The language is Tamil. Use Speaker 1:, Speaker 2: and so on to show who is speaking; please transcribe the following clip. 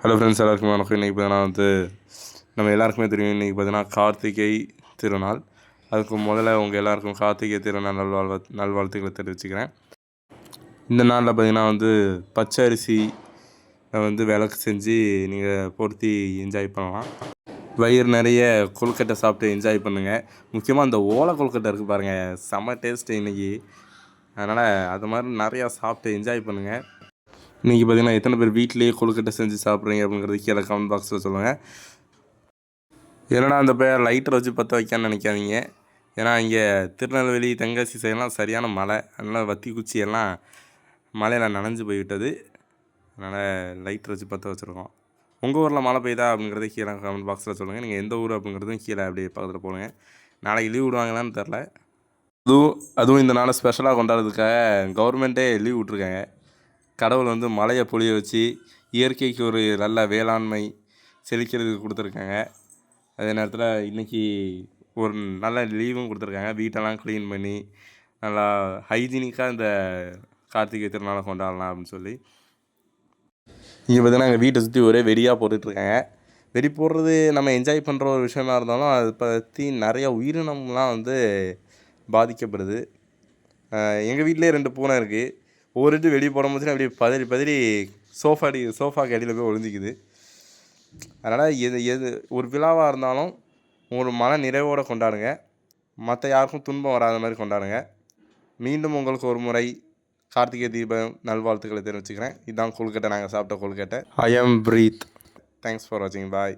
Speaker 1: ஹலோ ஃப்ரெண்ட்ஸ் எல்லாருக்குமே வணக்கம். இன்றைக்கி பார்த்தீங்கன்னா வந்து நம்ம எல்லாருக்குமே தெரியும். இன்றைக்கி பார்த்தீங்கன்னா கார்த்திகை திருநாள். அதுக்கு முதல்ல உங்கள் எல்லாருக்கும் கார்த்திகை திருநாள் நல்வாழ்வ நல்வாழ்த்துக்களை தெரிவிச்சுக்கிறேன். இந்த நாளில் பார்த்தீங்கன்னா வந்து பச்சை அரிசி வந்து விளக்கு செஞ்சு நீங்கள் பொருத்தி என்ஜாய் பண்ணலாம். வயிறு நிறைய கொழுக்கட்டை சாப்பிட்டு என்ஜாய் பண்ணுங்கள் முக்கியமாக அந்த ஓலை கொழுக்கட்டை இருக்குது பாருங்கள் செம்ம டேஸ்ட்டு இன்றைக்கி அதனால் அது மாதிரி நிறையா சாப்பிட்டு என்ஜாய் பண்ணுங்கள் இன்றைக்கி பார்த்தீங்கன்னா எத்தனை பேர் வீட்டிலேயே கொழுக்கட்டை செஞ்சு சாப்பிட்றீங்க அப்படிங்கிறது கீழே கமெண்ட் பாக்ஸில் சொல்லுங்கள் என்னடா அந்த பேர் லைட்டர் வச்சு பற்ற வைக்கான்னு நினைக்காதீங்க. ஏன்னா இங்கே திருநெல்வேலி தென்காசி சைடெலாம் சரியான மழை. அதனால் வத்தி குச்சி எல்லாம் மழையில் நனைஞ்சு போய்விட்டது. அதனால் லைட்டர் வச்சு பற்ற வச்சுருக்கோம். உங்கள் ஊரில் மழை பெய்யுதா அப்படிங்கிறத கீழே கமெண்ட் பாக்ஸில் சொல்லுங்கள் நீங்கள் எந்த ஊர் அப்படிங்கிறதும் கீழே அப்படியே பக்கத்தில் போடுங்க. நாளைக்கு லீவ் விடுவாங்களான்னு தெரில அதுவும் அதுவும் இந்த நாளை ஸ்பெஷலாக கொண்டாடுறதுக்காக கவர்மெண்ட்டே லீவ் விட்ருக்காங்க கடவுள் வந்து மழையை பொழிய வச்சு இயற்கைக்கு ஒரு நல்ல வேளாண்மை செழிக்கிறதுக்கு கொடுத்துருக்காங்க. அதே நேரத்தில் இன்றைக்கி ஒரு நல்ல லீவும் கொடுத்துருக்காங்க. வீட்டெல்லாம் க்ளீன் பண்ணி நல்லா ஹைஜீனிக்காக இந்த கார்த்திகை திருநாளை கொண்டாடலாம் அப்படின்னு சொல்லி. இங்கே பார்த்தீங்கன்னா எங்கள் வீட்டை சுற்றி ஒரே வெடியாக போட்டுட்ருக்காங்க. வெடி போடுறது நம்ம என்ஜாய் பண்ணுற ஒரு விஷயமா இருந்தாலும் அதை பற்றி நிறையா உயிரினம்லாம் வந்து பாதிக்கப்படுது. எங்கள் வீட்டிலே ரெண்டு பூனை இருக்குது ஒவ்வொரு இட்டு வெளியே போடும்போது அப்படியே பதறி பதறி சோஃபா அடி சோஃபாக்கு அடியில் போய் ஒளிஞ்சிக்குது. அதனால் எது எது ஒரு விழாவாக இருந்தாலும் ஒரு மன நிறைவோடு கொண்டாடுங்க. மற்ற யாருக்கும் துன்பம் வராத மாதிரி கொண்டாடுங்க. மீண்டும் உங்களுக்கு ஒரு முறை கார்த்திகை தீபம் நல்வாழ்த்துக்களை தெரிவிச்சுக்கிறேன். இதுதான் கொழுக்கட்டை நாங்கள் சாப்பிட்ட கொழுக்கட்டை. I am Preeth thanks for வாட்சிங் பாய்